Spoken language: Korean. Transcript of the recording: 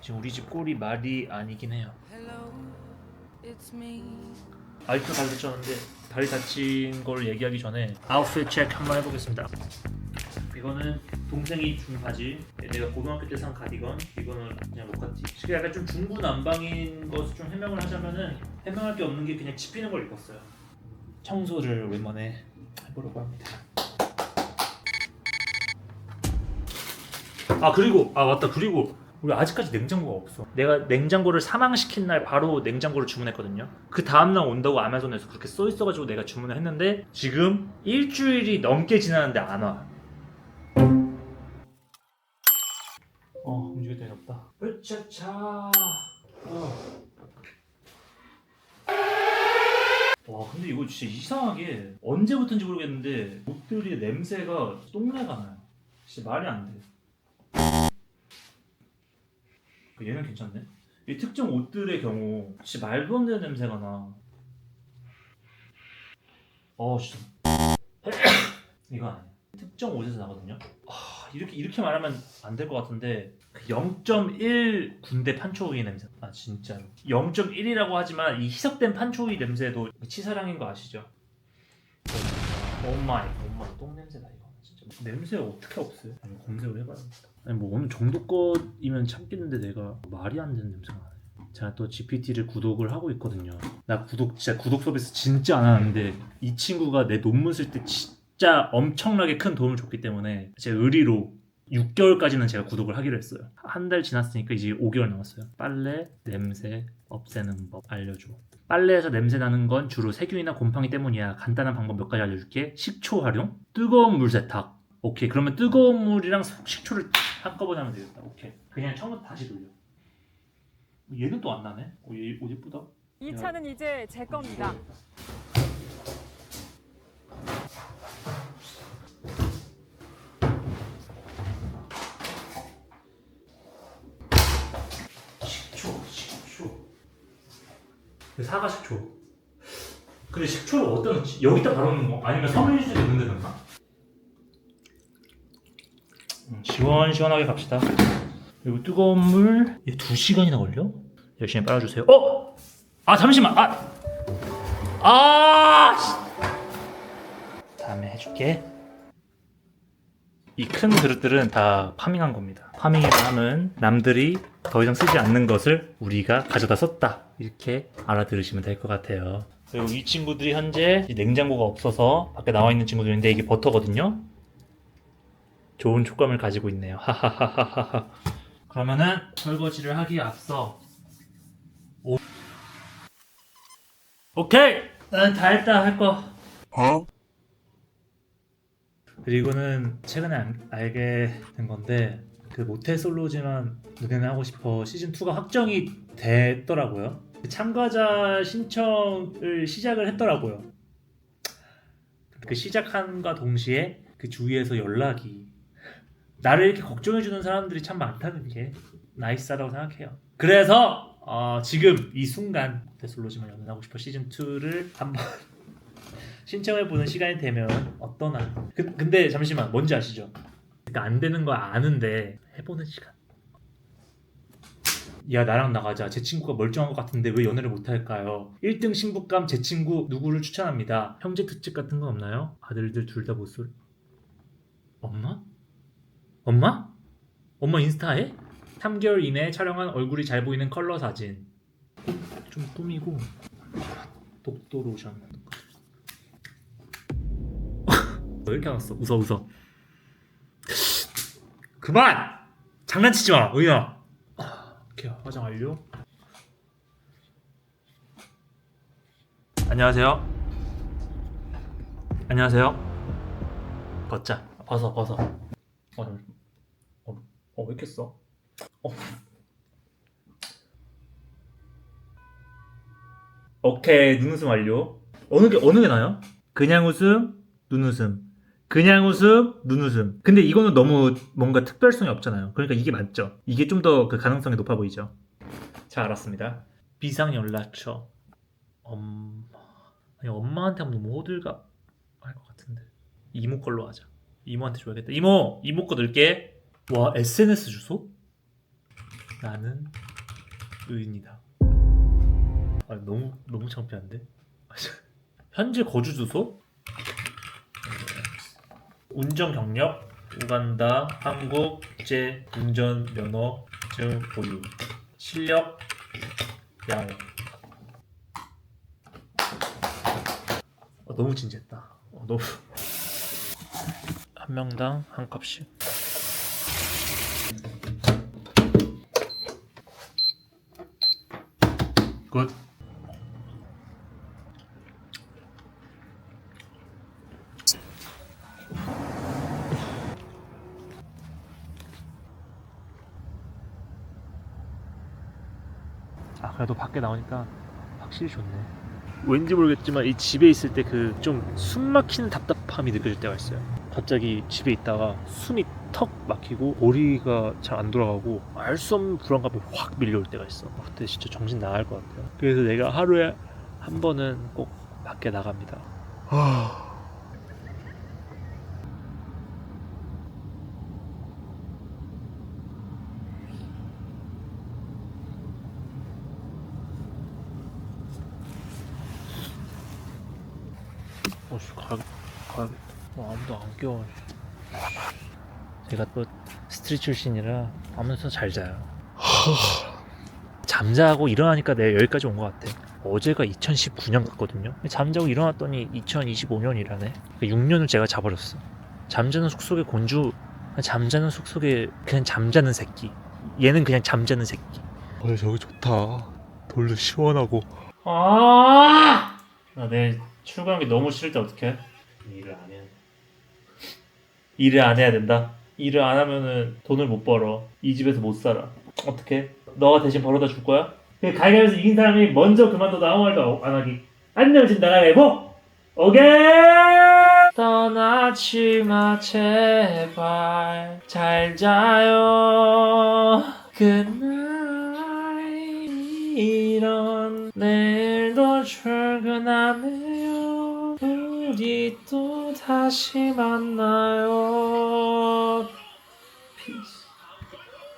지금 우리 집 꼴이 말이 아니긴 해요. 아직도 다리 다쳤는데 다리 다친 걸 얘기하기 전에 아웃핏 체크 한번 해보겠습니다. 이거는 동생이 준 바지, 내가 고등학교 때 산 가디건, 이거는 그냥 로카티. 지금 약간 좀 중구난방인 것을 좀 해명을 하자면은 해명할 게 없는 게 그냥 집히는 걸 입었어요. 청소를 오랜만에 해보려고 합니다. 아 그리고 아 맞다 그리고 우리 아직까지 냉장고가 없어. 내가 냉장고를 사망시킨 날 바로 냉장고를 주문했거든요. 그 다음 날 온다고 아마존에서 그렇게 써 있어가지고 내가 주문을 했는데 지금 일주일이 넘게 지났는데 안 와. 어 움직일 데가 없다. 으차차. 어. 와 근데 이거 진짜 이상하게 언제부터인지 모르겠는데 옷들이 냄새가 똥내가 나요. 진짜 말이 안 돼. 얘는 괜찮네. 이 특정 옷들의 경우 진짜 말도 안 되는 냄새가 나. 어 진짜. 이거 아니야. 특정 옷에서 나거든요. 아, 이렇게 이렇게 말하면 안 될 것 같은데 그0.1 군대 판초이 냄새. 아 진짜로. 0.1이라고 하지만 이 희석된 판초이 냄새도 치사량인 거 아시죠? 오 마이 오 마이 똥 냄새다 이거 진짜 냄새 어떻게 없어요? 아니, 검색을 해봐야겠다. 아니 뭐 어느 정도 것이면 참겠는데 내가 말이 안 되는 냄새가 나네. 제가 또 GPT를 구독을 하고 있거든요. 나 구독 진짜 구독 서비스 진짜 안 하는데 이 친구가 내 논문 쓸 때 진짜 엄청나게 큰 도움을 줬기 때문에 제 의리로 6개월까지는 제가 구독을 하기로 했어요. 한 달 지났으니까 이제 5개월 남았어요. 빨래 냄새 없애는 법 알려줘. 빨래에서 냄새 나는 건 주로 세균이나 곰팡이 때문이야. 간단한 방법 몇 가지 알려줄게. 식초 활용, 뜨거운 물 세탁. 오케이. 그러면 뜨거운 물이랑 식초를 한꺼번에 하면 되겠다. 오케이. 그냥 처음부터 다시 돌려. 얘는 또 안 나네. 어, 얘옷 예쁘다. 이 차는 이제 제 겁니다. 식초, 식초. 그 사과 식초. 근데 식초를 어디다? 여기다 바로 넣는 거? 아니면 섬유유수에 넣는 데 넣나? 음, 시원시원하게 갑시다. 그리고 뜨거운 물. 얘 2시간이나 걸려? 열심히 빨아주세요. 어! 아, 잠시만! 아! 아! 씨. 다음에 해줄게. 이 큰 그릇들은 다 파밍한 겁니다. 파밍이라 함은 남들이 더 이상 쓰지 않는 것을 우리가 가져다 썼다. 이렇게 알아들으시면 될 것 같아요. 그리고 이 친구들이 현재 이 냉장고가 없어서 밖에 나와 있는 친구들인데 이게 버터거든요. 좋은 촉감을 가지고 있네요. 하하하하하. 그러면은 설거지를 하기에 앞서 오... 오케이! 나는 다 했다 할 거. 그리고는 최근에 알, 알게 된 건데 그 모태 솔로지만 눈에는 하고 싶어 시즌 2가 확정이 됐더라고요. 그 참가자 신청을 시작을 했더라고요. 그 시작한과 동시에 그 주위에서 연락이 나를 이렇게 걱정해 주는 사람들이 참 많다는 게 나이스하다고 생각해요. 그래서 어, 지금 이 순간 모태 솔로지만 연애하고 싶어 시즌 2를 한번 신청해 보는 시간이 되면 어떠나. 그, 근데 잠시만 뭔지 아시죠? 그러니까 안 되는 거 아는데 해보는 시간. 야 나랑 나가자. 제 친구가 멀쩡한 것 같은데 왜 연애를 못 할까요? 1등 신부감 제 친구 누구를 추천합니다. 형제 특집 같은 건 없나요? 아들들 둘 다 못쏠. 엄마? 엄마? 엄마 인스타에? 3개월 이내에 촬영한 얼굴이 잘 보이는 컬러 사진. 좀 꾸미고 독도 로션. 왜 이렇게 안 왔어? 웃어 웃어. 그만! 장난치지 마, 의야. 오케이, 화장 완료. 안녕하세요. 안녕하세요. 벗자, 벗어, 벗어. 어, 잠- 어, 어, 왜 이렇게 써? 어. 오케이, 눈웃음 완료. 어느 게 어느 게 나요? 그냥 웃음, 눈웃음. 그냥 웃음, 눈웃음. 근데 이거는 너무 뭔가 특별성이 없잖아요. 그러니까 이게 맞죠. 이게 좀 더 그 가능성이 높아 보이죠. 자, 알았습니다. 비상 연락처. 엄마. 아니, 엄마한테 하면 너무 호들갑 할 것 같은데. 이모 걸로 하자. 이모한테 줘야겠다. 이모! 이모 거 넣을게. 와, SNS 주소? 나는 의인이다. 아 너무 너무 창피한데? 현재 거주 주소? 운전 경력 우간다 한국 국제 운전 면허 증 보유. 실력 양. 어, 너무 진지했다. 어, 너무. 한 명당 한 컵씩 그래도 밖에 나오니까 확실히 좋네. 왠지 모르겠지만 이 집에 있을 때 그 좀 숨 막히는 답답함이 느껴질 때가 있어요. 갑자기 집에 있다가 숨이 턱 막히고 머리가 잘 안 돌아가고 알 수 없는 불안감이 확 밀려올 때가 있어. 그때 진짜 정신 나갈 것 같아요. 그래서 내가 하루에 한 번은 꼭 밖에 나갑니다 어씨 가 가야겠다 어, 아무도 안 깨워. 제가 또 스트릿 출신이라 아무데서 잘 자요. 잠자고 일어나니까 내가 여기까지 온 것 같아. 어제가 2019년 같거든요. 잠자고 일어났더니 2025년이라네. 6년을 제가 자버렸어. 잠자는 속 속의 곤주 잠자는 속 속에 그냥 잠자는 새끼. 얘는 그냥 잠자는 새끼. 어, 저기 좋다. 돌도 시원하고. 아! 나 내일 출근하기 너무 싫을 때 어떡해? 일을 안 돼. 일을 안 해야 된다. 일을 안 하면은 돈을 못 벌어. 이 집에서 못 살아. 어떡해? 너가 대신 벌어다 줄 거야? 그 가위바위보에서 이긴 사람이 먼저 그만둬도 아무 말도 안 하기. 안녕 지금 나가위보 오케이! 떠나지 마 제발 잘 자요 굿나잇 이런 내일도 출근하네요. 우리 또 다시 만나요